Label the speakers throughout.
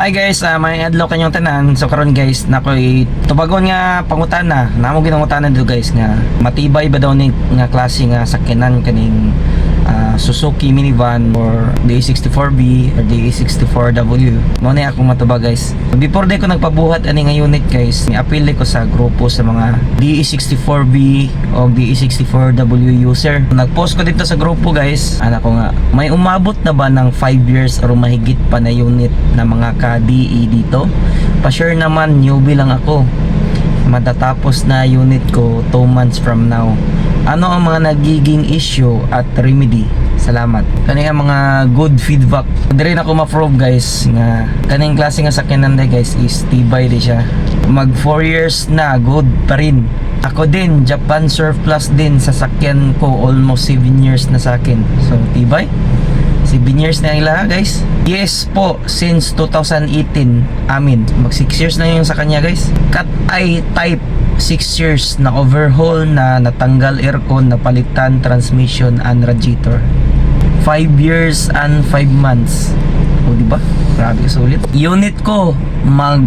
Speaker 1: Hi guys, uh, may adlaw kanyang tanan. So karon guys, nakoy tubagon nga pangutana. Namo ginangutana dito guys nga matibay ba daw ni nga klase nga sakyanan kaning Suzuki minivan or DA64B or DA64W. Mo na akong matubag guys. Before day ko nagpabuhat ani nga unit guys, ni-appeal ko sa grupo sa mga DA64B o DA64W user. Nag-post ko dito sa grupo guys. Ana ko nga, may umabot na ba ng 5 years or mahigit pa na unit na mga ka-DE dito? Pa-sure naman, newbie lang ako. Matatapos na unit ko 2 months from now. Ano ang mga nagiging issue at remedy? Salamat. Kani ang mga good feedback. Dire na ako ma-prove guys nga kaning klase nga sakyanan day guys is tibay di siya. Mag 4 years na good pa rin. Ako din, Japan Surplus din sa sakyan ko almost 7 years na sa akin. So, tibay. 7 years na ila guys. Yes po, since 2018. Amin. Mag 6 years na yung sa kanya guys. Cut eye type 6 years na overhaul na natanggal aircon, napalitan transmission and radiator. 5 years and 5 months. O di ba? Grabe sulit. Unit ko mag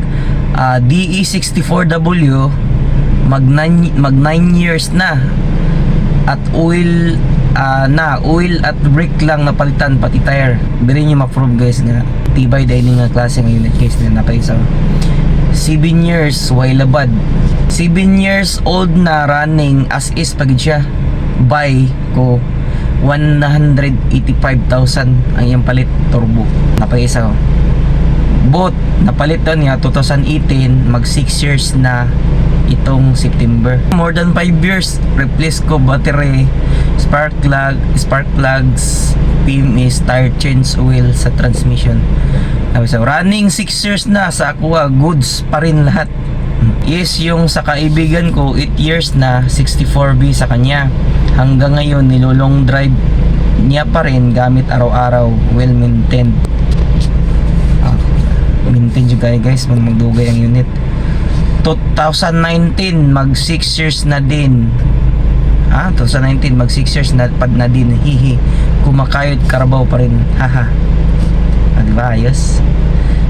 Speaker 1: ah, DE64W mag 9 mag 9 years na. At oil ah, na oil at brake lang napalitan pati tire. Diri niyo ma-prove guys nga. Tibay dahil nga klase ng unit guys na napaisa 7 years way labad? 7 years old na running as is pagid siya. Buy ko 185,000 ang iyang palit turbo. Napaisa ko both napalit daw niya 2018 mag 6 years na itong September. More than 5 years replace ko battery spark plug spark plugs PMS tire change oil sa transmission. Sabi sa running 6 years na sa Aqua goods pa rin lahat. Yes, yung sa kaibigan ko 8 years na 64B sa kanya hanggang ngayon nilolong drive niya pa rin gamit araw-araw well maintained Ah, maintain juga eh, guys mag magdugay ang unit. 2019 mag 6 years na din. Ah 2019 mag 6 years na pad na din. Hihi kumakayod karabaw pa rin. Haha. Ah, diba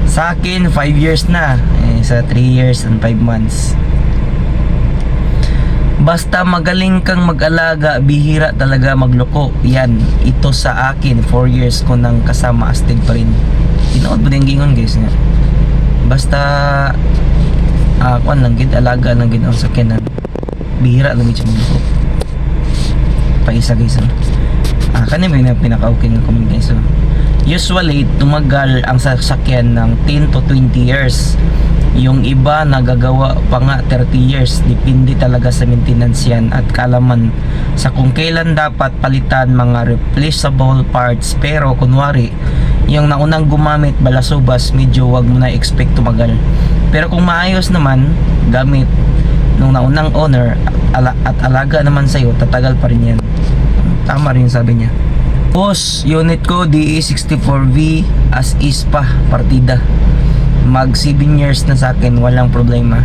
Speaker 1: sa akin 5 years na. Eh, sa 3 years and 5 months Basta magaling kang mag-alaga, bihira talaga magloko. Yan, ito sa akin, 4 years ko nang kasama astig pa rin. Tinood ba din gingon guys nga. Basta, ah, kuan lang gid alaga lang gid ang sakyanan. Bihira lang gid siya magloko. Paisa guys. ah. Ah, kani may na pinaka-okay nga comment guys. So, usually, tumagal ang sasakyan ng 10 to 20 years. Yung iba nagagawa pa nga 30 years depende talaga sa maintenance yan at kalaman sa kung kailan dapat palitan mga replaceable parts. Pero kunwari yung naunang gumamit balasubas medyo wag mo na expect tumagal. Pero kung maayos naman gamit nung naunang owner ala, at alaga naman sa'yo tatagal pa rin yan. Tama rin sabi niya Boss, unit ko DE64V as is pa partida. Mag 7 years na sa akin walang problema.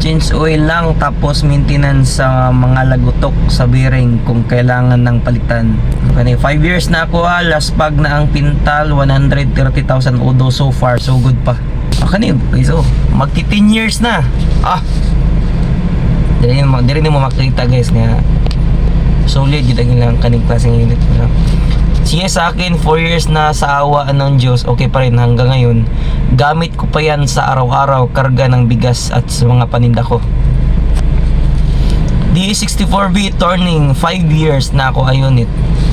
Speaker 1: Change oil lang tapos maintenance sa mga lagutok sa bearing kung kailangan ng palitan. Kani 5 years na ako ah last pag na ang pintal 130,000 odo so far so good pa. Kani guys oh. Magti 10 years na. Ah! Diri mo mo makita guys nga solid yun ang ilang kaning klaseng unit Sige sa akin, 4 years na sa awa ng Diyos, okay pa rin hanggang ngayon. Gamit ko pa yan sa araw-araw, karga ng bigas at sa mga paninda ko. DE64B turning 5 years na ako a unit.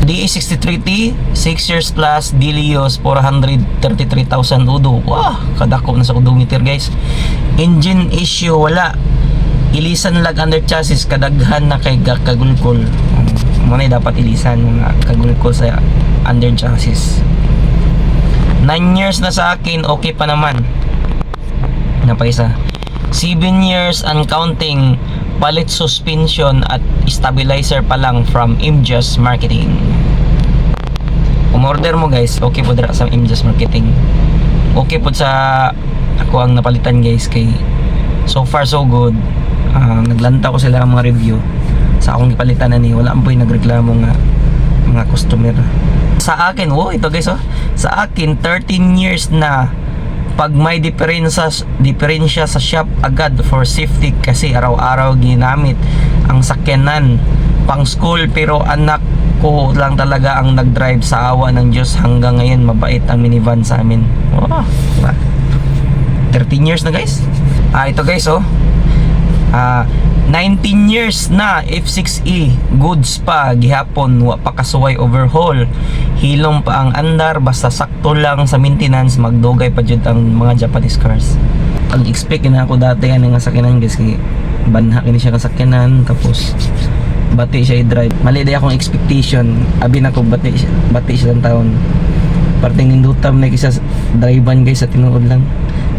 Speaker 1: DE63T 6 years plus Dilios 433,000 udo. Wah, kadako na sa odometer guys. Engine issue wala. Ilisan lag under chassis kadaghan na kay ga- kagulkol. Muna dapat ilisan mga kagulkol sa under chassis. 9 years na sa akin, okay pa naman. Napaisa. 7 years and counting palit suspension at stabilizer pa lang from Imjust Marketing. Umorder mo guys, okay po dira sa Imjust Marketing. Okay po sa ako ang napalitan guys kay so far so good. Ah, naglanta ko sila ang mga review sa akong ipalitan na ni wala po yung nagreklamo nga mga customer. Sa akin oh ito guys oh. Sa akin 13 years na pag may diferensya diferensya sa shop agad for safety kasi araw-araw ginamit ang sakyanan. Pang school pero anak ko lang talaga ang nag-drive sa awa ng Diyos. Hanggang ngayon mabait ang minivan sa amin. Diba? 13 years na guys. Ah ito guys oh. Ah 19 years na F6E goods pa gihapon wa pa kasuway overhaul. Hilom pa ang andar basta sakto lang sa maintenance magdugay pa jud ang mga Japanese cars. Ang expect na ako dati ano nga sakyanan guys kay banha kini siya kasakyanan tapos bati siya i-drive. Mali day akong expectation. Abi na ko bati siya bati siya ng taon. Parting nindutam na kisa drivean guys sa tinuod lang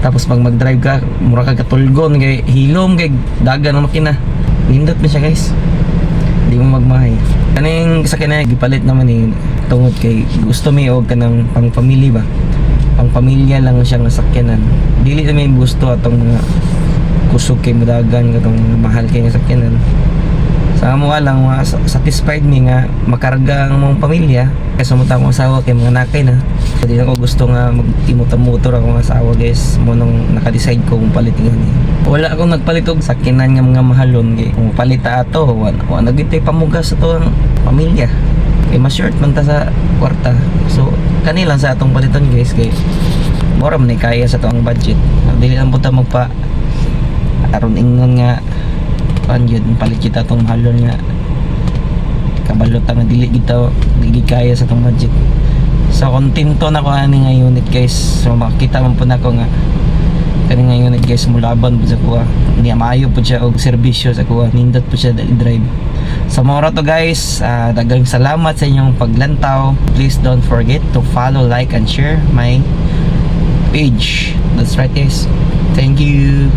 Speaker 1: tapos pag mag-drive ka mura ka katulgon kay hilom kay dagan ang makina. Nindot na siya guys. Di mo magmahay. Kaning sa kanya gipalit naman eh tungod kay gusto mi og kanang pang family ba? Pang pamilya lang siya nga sakyanan dili na may gusto atong mga kusog kay mudagan katong mahal kay nga sakyanan sa amo lang sa- satisfied mi nga makarga ang mong pamilya. Kay sumuta akong asawa kay mga nakay na. Hindi na ko gusto nga mag-motor ako nga asawa guys. Mo nung naka-decide ko kung palit nga ni wala akong nagpalit og sakinan nga mga mahalon kay kung palit ta ato wa wa nagitay pamugas sa to ang pamilya. Kay ma-short man ta sa kwarta. So kanilang sa atong paliton guys kay mura man ni kaya sa to budget. Dili lang punta magpa aron ingon nga pan yun palit tong mahalon nga. Kabalot nga dili kita dili kaya sa tong budget. So kontento na ko ani nga unit guys. So makita man po na ko nga. Kani nga unit guys mulaban po sa kuha. Niya maayo po siya og serbisyo sa kuha. Nindot po siya dali drive. Sa mga to guys ah, daghang salamat sa inyong paglantaw. Please don't forget to follow like and share my page. That's right guys. Thank you